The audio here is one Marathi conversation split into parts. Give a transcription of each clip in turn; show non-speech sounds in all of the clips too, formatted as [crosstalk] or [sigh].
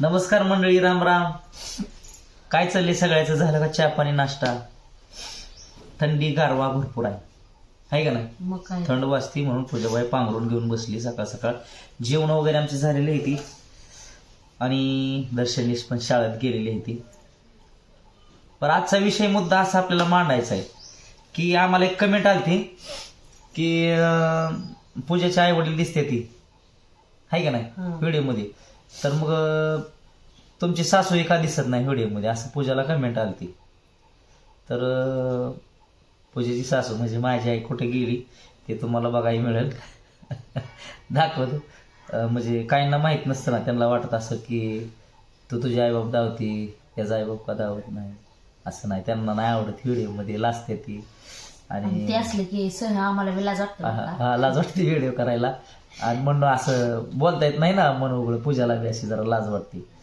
नमस्कार मंडळी राम राम. काय चाललंय सगळ्याचं? झालं का चहा पाणी नाश्ता? थंडी गारवा भरपूर आहे. आहे का नाही? मग काय? थंड वाजती म्हणून पूजाबाई पांघरून घेऊन बसली सकाळ सकाळ. जेवण वगैरे आमची झालेली आहे ती. आणि दर्शनीस पण शाळेत गेलेली आहे ती. पण आजचा विषय मुद्दा असा आपल्याला मांडायचा आहे की आम्हाला एक कमेंट आलती की अं, पूजाचे आई वडील दिसते ती. आहे का नाही? हं. व्हिडिओमध्ये. तर मग तुमची सासू का दिसत नाही व्हिडिओमध्ये असं पूजाला कमेंट आलती. तर अं, पूजेची सासू म्हणजे माझी आई कुठे गेली ते तुम्हाला बघायला मिळेल. [laughs] दाखवतो. म्हणजे काहींना माहीत नसतं ना त्यांना वाटत असं की तू तुझी आईबाप धावती याचा आईबाप का धावत नाही असं नाही. त्यांना नाही आवडत व्हिडिओमध्ये लाजते ती. आणि ते असले की सह आम्हाला वाटतं का. हा, लाज वाटते व्हिडिओ करायला. आणि म्हणून असं बोलता येत नाही ना म्हणून उघड पूजाला बी अशी जरा लाज वाटते.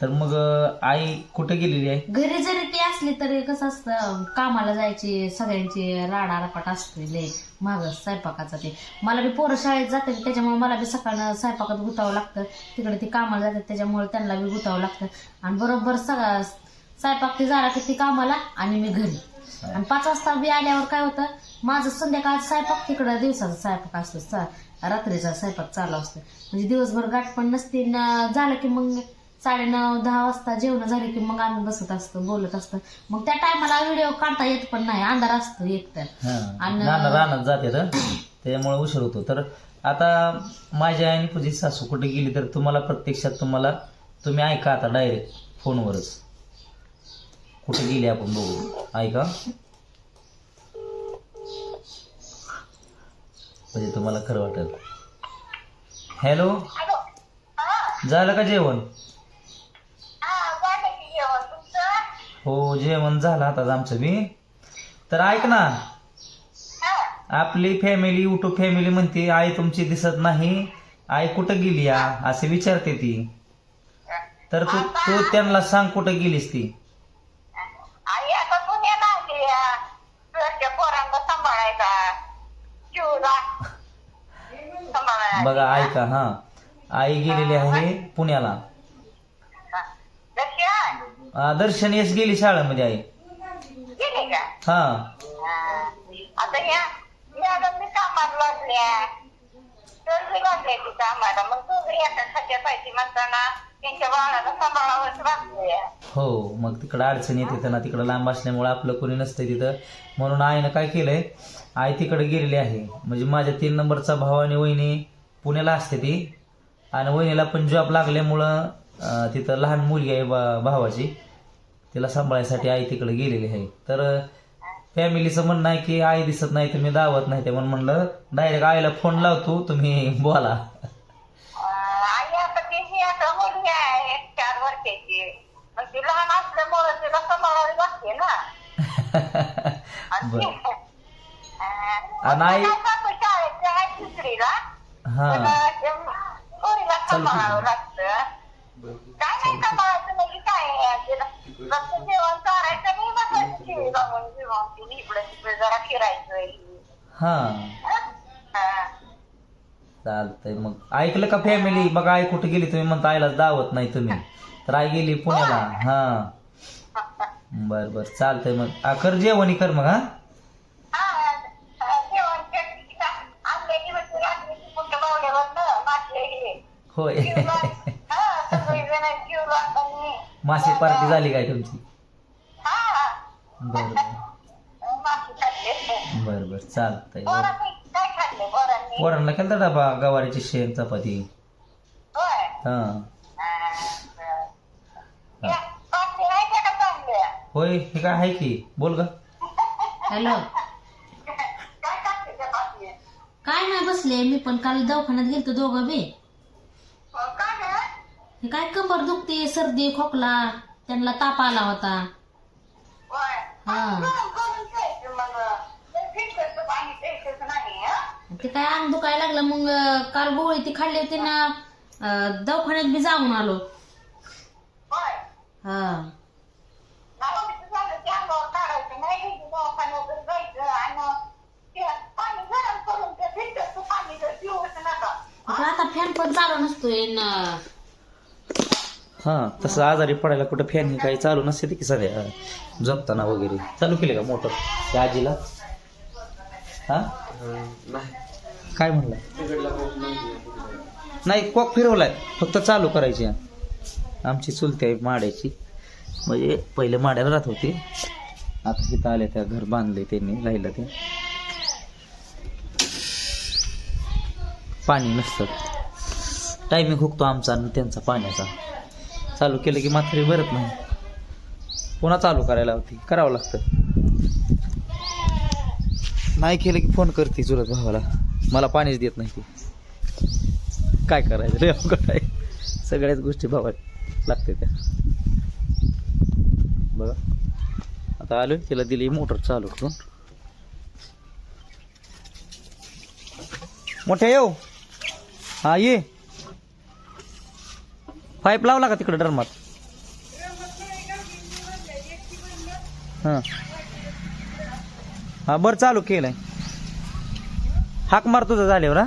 तर मग आई कुठे गेलेली आहे? घरी जरी ते असले तरी कसं असतं कामाला जायचे सगळ्यांची राडा रपाट असतो लय. माग स्वयंपाकाचा ते. मला बी पोरं शाळेत जाते त्याच्यामुळे मला बी सकाळनं स्वयंपाकात गुतावं लागतं. तिकडे ते कामाला जातात त्याच्यामुळे त्यांना बी गुतावं लागतं. आणि बरोबर सगळा स्वयंपाक ते झाला की ती कामाला आणि मी घरी. आणि पाच वाजता बी आल्यावर काय होतं माझं संध्याकाळ स्वयंपाक तिकडं दिवसाचा स्वयंपाक असतो रात्रीचा स्वयंपाक चालू असतो म्हणजे दिवसभर गाठ पण नसते न झालं की मग साडेनऊ दहा वाजता जेवण झाले की मग आम्ही बसत असतो बोलत असतो. मग त्या टायमाला व्हिडिओ काढता येत पण नाही अंधार असतो एक तर आणि- रानात जाते तर त्याच्यामुळे उशीर होतो. तर आता माझ्या आणि पूजी सासू कुठे गेली तर तुम्हाला प्रत्यक्षात तुम्हाला तुम्ही ऐका आता डायरेक्ट फोनवरच. कुठे गेली आपण बघू. ऐका. म्हणजे तुम्हाला खरं वाटेल. हॅलो झालं का जेवण? हो जेवण झालं आता आमचं बी. तर ऐक ना. आपली फॅमिली उठू फॅमिली म्हणते आई तुमची दिसत नाही. आई कुठं गेली या? असे विचारते ती. तर तू तू त्यांना सांग कुठं गेलीस ती आई आता पुण्याला आली या. घरच्या पोरांना सांभाळायचा जीवला सांभाळायला बघा ऐका हा. आई गेलेली आहे पुण्याला. दर्शन? आ, दर्शन येस गेली शाळेमध्ये आई. गेले का? हा. हा. आता या मॅडम मी कामाला लागल्या तर मी लागले ती कामाला. मग दोघे एका खात्या पाहिजे म्हणताना त्यांच्या बाळाला सांभाळावंच लागतंय हो मग तिकडं अडचण येते त्यांना तिकडं लांब असल्यामुळे आपलं कोणी नसतं तिथं. म्हणून आईनं काय केलंय आई तिकडे गेलेली आहे. म्हणजे माझ्या तीन नंबरचा भाव आणि वहिनी पुण्याला असते ती. आणि वहिनीला पण जॉब लागल्यामुळं तिथं लहान मुलगी आहे बा भावाची. तिला सांभाळायसाठी आई तिकडे गेलेली आहे. तर फॅमिलीचं म्हणणं आहे की आई दिसत नाही तुम्ही दावत नाही ते म्हणून म्हणलं डायरेक्ट आईला फोन लावतो तुम्ही बोला. आई आता तिची आता मुलगी आहे एक चार वर्षाची. मग ती लहान असल्यामुळे तिला सांभाळावी लागते ना. [laughs] आणि बरं. ती- अं, आणि आई- काय शाळेत आहे दुसरीला. हा. पण पोरीला सांभाळावं लागतं काय नाही सांभाळायचं म्हणजे काय फक्त जेवण करायचं नाही बसायचं टीव्ही बघून जेवण इकडे तिकडे जरा फिरायचं हा. चालतंय मग. ऐकलं का फॅमिली बघा आई कुठे गेली? तुम्ही म्हणता आईला दावत नाही तुम्ही. तर आई गेली पुण्याला. हा. बर बर. चालतंय मग. आकर कर जेवणी कर मग हा, जेवण केलं का? आणलेली वस्तू रात्रीची कुठं बावड्यावरनं मासलेली. होय. मासे पार्टी झाली काय तुमची? हा, बर. बर बर. चालतंय. पोरांना केलता डबा? गवारीची शेंग चपाती? हा. होय हे काय आहे की? बोल ग. हॅलो. काय नाही बसले? मी पण काल दवाखान्यात गेलतो दोघं बी. काय कंबर दुखते सर्दी खोकला त्यांना ताप आला होता. हा. ते हं? काय अंग दुखायला लागलं मग काल गोळी ती खाल्ली होती ना दवाखान्यात बी जाऊन आलो. हा नारळाचं झालं ते अंगावर काढायचं नाही, दवाखान्यात जायचं आणि ते पाणी गरम करून ते फिल्टरचं पाणी आता फॅन पण चालू नसतोय न. हा तसं आजारी पडायला कुठं फॅन काही चालू नसते की सध्या झोपताना वगैरे. चालू केले का मोटर त्या आजीला? हा? काय म्हणलं? नाही कॉक फिरवलाय. फक्त चालू करायची. आमची चुलती आहे माड्याची. म्हणजे पहिले माड्याला राहत होती. आता तिथं आले त्या घर बांधले त्यांनी राहिलं ते. पाणी नसतं. टायमिंग हुकतो आमचा आणि त्यांचा पाण्याचा. चालू केलं की माथारी भरत नाही. पुन्हा चालू करायला होती. करावं लागतं. नाही केलं की फोन करते चुलत भावाला. मला पाणीच देत नाही ती. काय करायचं? रे अवघड आहे. सगळ्याच गोष्टी भावा लागते त्या. बघा. आता आलो तिला दिली मोटर चालू करून. मोठ्या येऊ. हा ये. पाईप लावला का तिकडे डरमात? हां. हा बरं चालू केलंय. हाक मार तुझं झाल्यावर हा.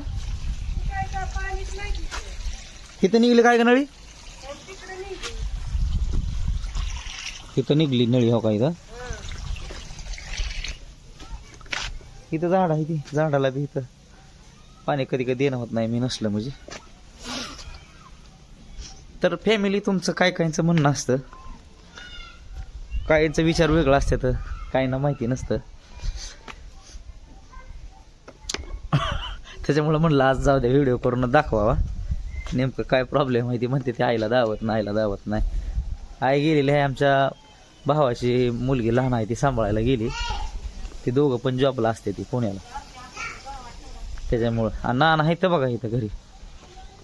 इथं निघली काय का नळी? इथं निघली नळी हो का इथं? इथं झाड आहे ती झाडाला बी इथं. पाणी कधी कधी देणं होत नाही मी नसलं म्हणजे. तर फॅमिली तुमचं काय काहींचं म्हणणं असतं? काहींचा विचार वेगळा असते तर काहींना माहिती नसतं. त्याच्यामुळं म्हणलं आज जाऊ द्या व्हिडिओ करून दाखवावा नेमकं काय प्रॉब्लेम आहे? ती म्हणते ते आईला दावत नाही आईला दावत नाही. आई गेलेली आहे आमच्या भावाची मुलगी लहान आहे ती सांभाळायला गेली. ती दोघं पण जॉबला असते ती पुण्याला. त्याच्यामुळं. नाना आहे तर बघा इथं घरी.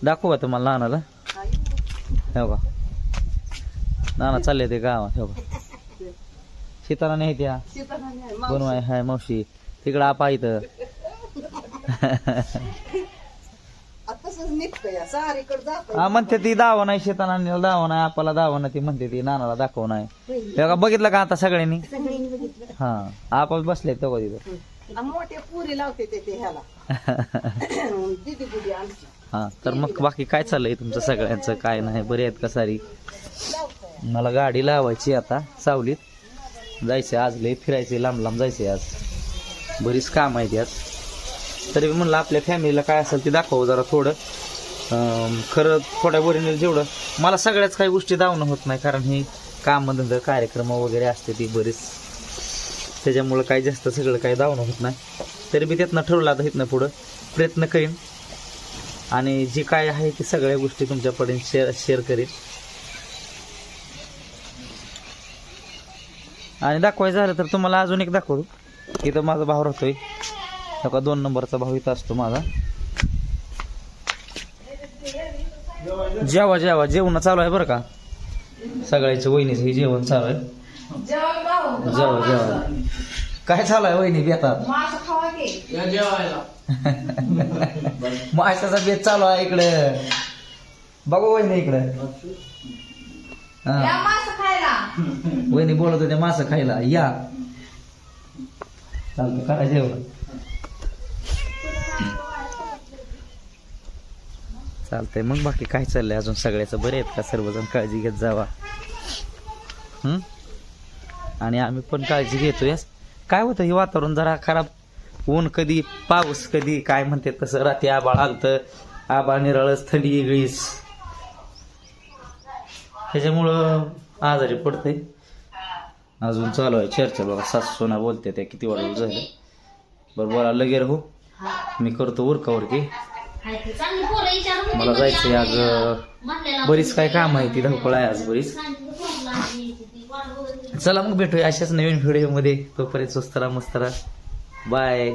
दाखवू का तुम्हाला नानाला? हो का नाना चालले ते गावात हो का शेताला नाही त्या? बनवाय हाय मावशी. तिकडं आपा इथं. हा म्हणते ती दावा नाही शेताना दावा नाही आपाला दावा नाही ती म्हणते ती नानाला दाखव नाही. बघितलं का आता सगळ्यांनी? हा आपा बसले तो तिथं. मोठे पुरी लावते ते ते ह्याला. [laughs] दिदी बुडी आमची. हा तर मग बाकी काय चाललंय तुमचं सगळ्यांचं? काय नाही बरे आहेत का सारी? मला गाडी लावायची आता सावलीत. जायचं आज लय फिरायचे लांब लांब जायचे आज. बरीच काम आहेत आज तरी म्हणलं आपल्या फॅमिलीला काय असेल ते दाखव जरा थोडं. खरं थोड्या बरीने जेवढं. मला सगळ्याच काही गोष्टी दावणं होत नाही कारण हे कामधंदा कार्यक्रम वगैरे असते ती बरीच. त्याच्यामुळं काही जास्त सगळं काही दावणं होत नाही. तरी मी त्यातनं ठरवलं आता इथनं पुढं. प्रयत्न करीन. आणि जे काय आहे ते सगळ्या गोष्टी तुमच्यापर्यंत शेअर शेअर करेन. आणि दाखवायचं झालं तर तुम्हाला अजून एक दाखवू इथं माझा भाव राहतोय. हो का दोन नंबरचा भाव इथं असतो माझा. जेवा जेवा. जेवण चालू आहे बरं का? सगळ्याचं वहिनीचं हे जेवण चालू आहे. जेवा जेवा काय चालू आहे वहिनी बेतात? [laughs] माशाचा बेत चालू आहे इकडे. बघू वहिनी इकडे. हा. वहिनी बोलत होते मासं खायला. या. चालतं करा जेवण. चालतंय मग बाकी काय चाललंय? अजून सगळ्याचं बरे आहेत का? सर्वजण काळजी घेत जावा. हं? आणि आम्ही पण काळजी घेतोय. काय होतं हे वातावरण जरा खराब. ऊन कधी पाऊस कधी काय म्हणते तसं रात्री आबाळ आलतं. आबाळ निराळच थंडी वेगळीच. त्याच्यामुळं आजारी पडतंय. अजून चालू आहे चर्चा बघा. सासू सोना बोलते त्या किती वाढवलं झालं. बरं बोला लगेर हो. मी करतो उरका उरकी मला जायचंय आज. बरीच काय काम आहे ती धावपळ आहे आज बरीच. चला मग भेटूया अशाच नवीन व्हिडिओमध्ये तोपर्यंत स्वस्त राहा मस्त राहा बाय